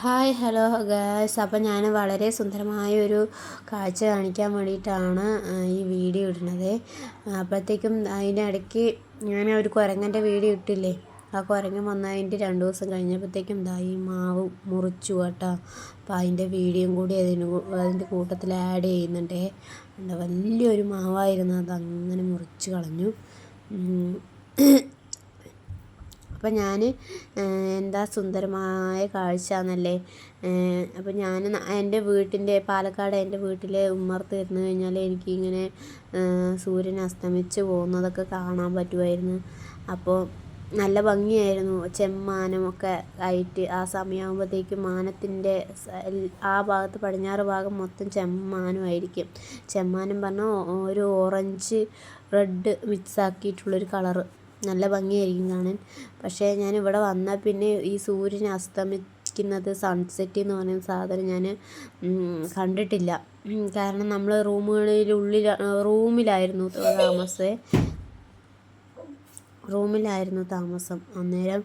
Hi hello guys അപ്പം ഞാൻ വളരെ സുന്ദരമായ ഒരു കാഴ്ച കാണിക്കാൻ വേണ്ടിയിട്ടാണ് ഈ വീഡിയോ ഇടുന്നത്. അപ്പോഴത്തേക്കും അതിന്റെ ഇടയ്ക്ക് ഞാൻ ഒരു കുരങ്ങന്റെ വീഡിയോ ഇട്ടില്ലേ? ആ കുരങ്ങൻ വന്നതിന്റെ രണ്ട് ദിവസം കഴിഞ്ഞപ്പോഴത്തേക്കും ദാ ഈ മാവ് മുറിച്ചു കേട്ടോ. അപ്പം അതിന്റെ വീഡിയോയും കൂടി അതിന് അതിന്റെ കൂട്ടത്തിൽ ആഡ് ചെയ്യുന്നുണ്ടേ. വലിയൊരു മാവായിരുന്നു. അത് അങ്ങനെ മുറിച്ച് കളഞ്ഞു. അപ്പം ഞാൻ എന്താ സുന്ദരമായ കാഴ്ച എന്നല്ലേ അപ്പം ഞാൻ എന്റെ വീട്ടിന്റെ പാലക്കാട് എന്റെ വീട്ടിലെ ഉമ്മർത്ത് ഇരുന്ന് കഴിഞ്ഞാൽ എനിക്കിങ്ങനെ സൂര്യൻ അസ്തമിച്ച് പോകുന്നതൊക്കെ കാണാൻ പറ്റുമായിരുന്നു. അപ്പോൾ നല്ല ഭംഗിയായിരുന്നു. ചെമ്മാനമൊക്കെ ആയിട്ട് ആ സമയമാകുമ്പോഴത്തേക്കും മാനത്തിന്റെ ആ ഭാഗത്ത് പടിഞ്ഞാറ് ഭാഗം മൊത്തം ചെമ്മാനമായിരിക്കും ചെമ്മാനം പറഞ്ഞാൽ ഒരു ഓറഞ്ച് റെഡ് മിക്സ് ആക്കിയിട്ടുള്ളൊരു കളറ്. നല്ല ഭംഗിയായിരിക്കും കാണാൻ. പക്ഷേ ഞാൻ ഇവിടെ വന്നാൽ പിന്നെ ഈ സൂര്യൻ അസ്തമിക്കുന്നത് സൺസെറ്റ് എന്ന് പറയുന്ന സാധനം ഞാൻ കണ്ടിട്ടില്ല. കാരണം നമ്മൾ റൂമുകളിൽ ഉള്ളിൽ റൂമിലായിരുന്നു താമസമേ റൂമിലായിരുന്നു താമസം. അന്നേരം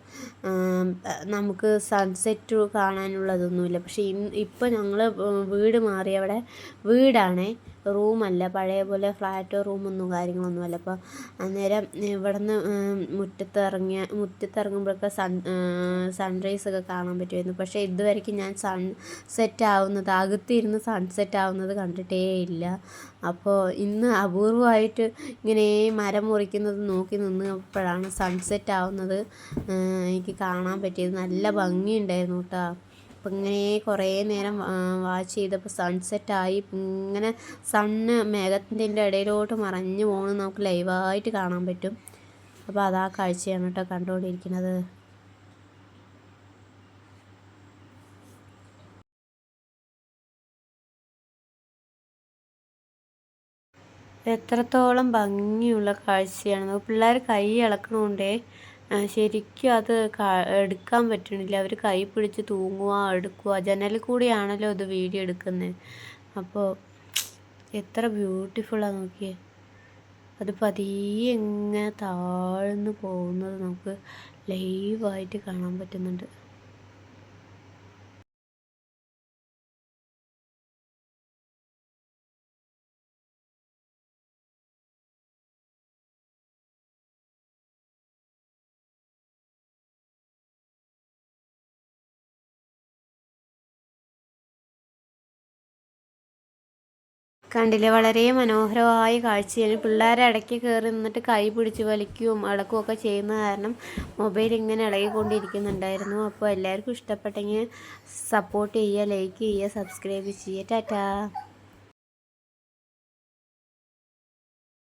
നമുക്ക് സൺസെറ്റ് കാണാനുള്ളതൊന്നുമില്ല. പക്ഷേ ഇപ്പം ഞങ്ങൾ വീട് മാറി അവിടെ വീടാണേ. റൂമല്ല. പഴയ പോലെ ഫ്ലാറ്റോ റൂമൊന്നും കാര്യങ്ങളൊന്നുമല്ല. അപ്പോൾ അന്നേരം ഇവിടുന്ന് മുറ്റത്ത് ഇറങ്ങിയ മുറ്റത്ത് ഇറങ്ങുമ്പോഴൊക്കെ സൺ സൺറൈസ് ഒക്കെ കാണാൻ പറ്റുമായിരുന്നു. പക്ഷേ ഇതുവരെയ്ക്കും ഞാൻ സൺ സെറ്റ് ആവുന്നത് അകത്തിരുന്ന് സൺസെറ്റ് ആവുന്നത് കണ്ടിട്ടേ ഇല്ല. അപ്പോൾ ഇന്ന് അപൂർവമായിട്ട് ഇങ്ങനെ മരം മുറിക്കുന്നത് നോക്കി നിന്നപ്പോഴാണ് സൺസെറ്റ് ആവുന്നത് എനിക്ക് കാണാൻ പറ്റിയത്. നല്ല ഭംഗിയുണ്ടായിരുന്നു കേട്ടോ. അപ്പം ഇങ്ങനെ കുറേ നേരം വാച്ച് ചെയ്തപ്പോൾ സൺസെറ്റായി ഇങ്ങനെ സണ്ണ് മേഘത്തിന്റെ ഇടയിലോട്ട് മറഞ്ഞു പോകുന്നത് നമുക്ക് ലൈവായിട്ട് കാണാൻ പറ്റും. അപ്പോൾ അതാ കാഴ്ചയാണ് കേട്ടോ കണ്ടുകൊണ്ടിരിക്കുന്നത് എത്രത്തോളം ഭംഗിയുള്ള കാഴ്ചയാണ്. പിള്ളേർ കൈ ഇളക്കണോണ്ടേ ശരിക്കും അത് എടുക്കാൻ പറ്റണില്ല. അവർ കൈ പിടിച്ച് തൂങ്ങുക എടുക്കുക ജനലിൽ കൂടിയാണല്ലോ ഇത് വീഡിയോ എടുക്കുന്നത് അപ്പോൾ എത്ര ബ്യൂട്ടിഫുള്ളാണ് നോക്കിയേ. അത് പതിയെ ഇങ്ങനെ താഴ്ന്നു പോകുന്നത് നമുക്ക് ലൈവായിട്ട് കാണാൻ പറ്റുന്നുണ്ട്. കണ്ടില്ലേ? വളരെ മനോഹരമായ കാഴ്ചയാണ്. പിള്ളേരെ ഇടയ്ക്ക് കയറി നിന്നിട്ട് കൈ പിടിച്ച് വലിക്കുകയും അടക്കുകയും ഒക്കെ ചെയ്യുന്ന കാരണം മൊബൈൽ ഇങ്ങനെ ഇളകിക്കൊണ്ടിരിക്കുന്നുണ്ടായിരുന്നു. അപ്പോൾ എല്ലാവർക്കും ഇഷ്ടപ്പെട്ടെങ്കിൽ സപ്പോർട്ട് ചെയ്യുക ലൈക്ക് ചെയ്യുക സബ്സ്ക്രൈബ് ചെയ്യുക. ടാറ്റാ.